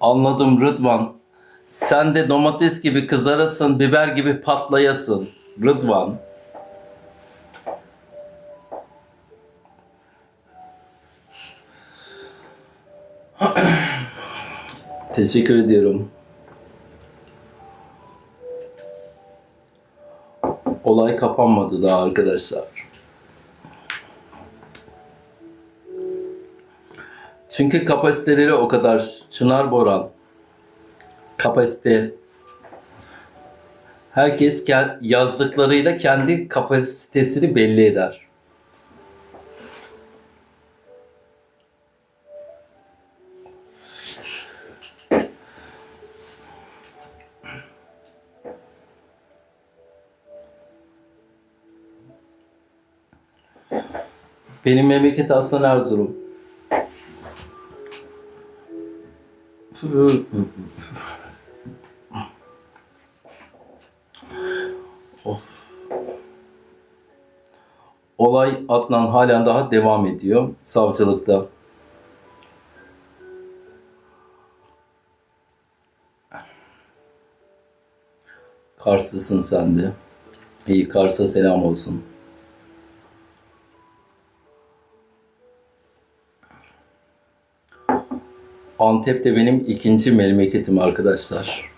Anladım Rıdvan. Sen de domates gibi kızarasın, biber gibi patlayasın. Rıdvan. Teşekkür ediyorum. Olay kapanmadı daha arkadaşlar. Çünkü kapasiteleri o kadar. Çınar Boran. Kapasite. Herkes ke- yazdıklarıyla kendi kapasitesini belli eder. Benim memleket aslında Erzurum. Olay Adnan halen daha devam ediyor savcılıkta. Karslısın sen de. İyi Kars'a selam olsun. Antep de benim ikinci memleketim arkadaşlar.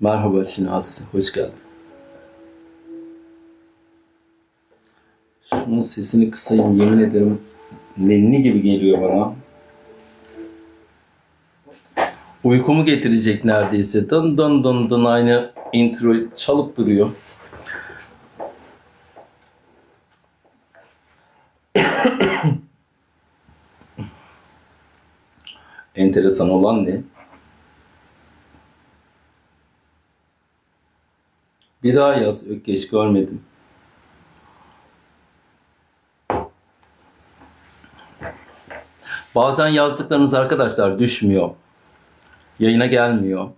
Merhaba Şinasi, hoş geldin. Şunun sesini kısayım, yemin ederim nenni gibi geliyor bana. Uykumu getirecek neredeyse. Dın dın dın dın aynı intro çalıp duruyor. Enteresan olan ne? Bir daha yaz Ökkeş görmedim. Bazen yazdıklarınız arkadaşlar düşmüyor. Yayına gelmiyor.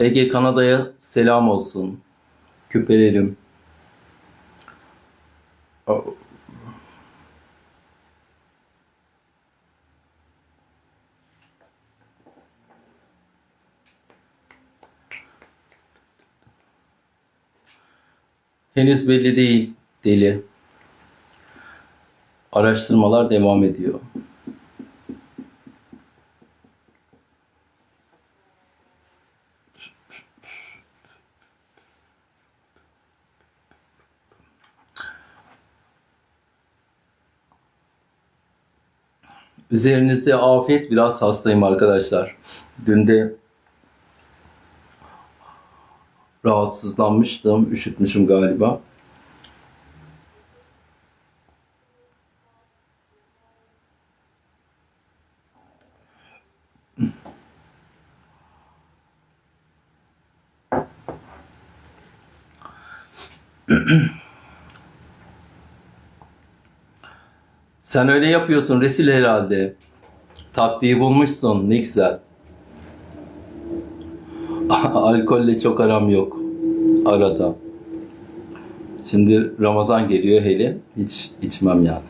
Ege Kanada'ya selam olsun. Küpelerim. Henüz belli değil deli. Araştırmalar devam ediyor. Üzerinize afiyet biraz hastayım arkadaşlar. Dün de rahatsızlanmıştım. Üşütmüşüm galiba. Sen öyle yapıyorsun Resul herhalde. Taktiği bulmuşsun. Ne güzel. Alkolle çok aram yok. Arada. Şimdi Ramazan geliyor hele. Hiç içmem yani.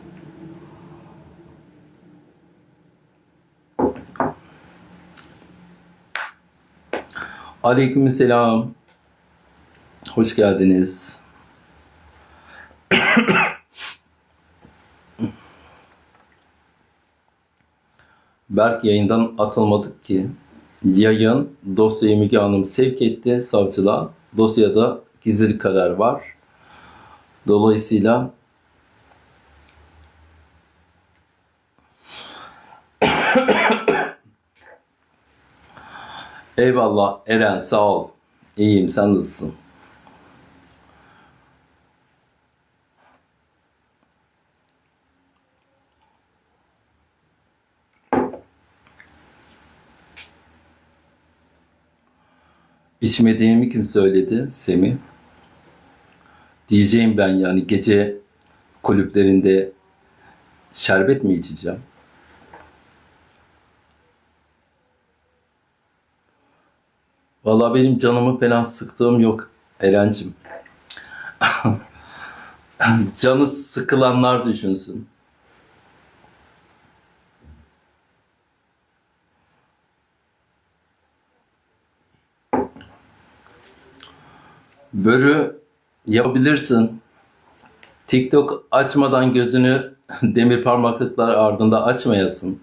Aleykümselam. Hoş geldiniz. Berk yayından atılmadık ki. Yayın dosyayı Müge Hanım sevk etti savcılığa. Dosyada gizli karar var. Dolayısıyla Eyvallah Eren sağ ol. İyiyim sen nasılsın? İçmediğimi kim söyledi? Semih. diyeceğim ben yani gece kulüplerinde şerbet mi içeceğim? Vallahi benim canımı falan sıktığım yok Eren'cim. Canı sıkılanlar düşünsün. Börü yapabilirsin. TikTok açmadan gözünü demir parmaklıklar ardında açmayasın.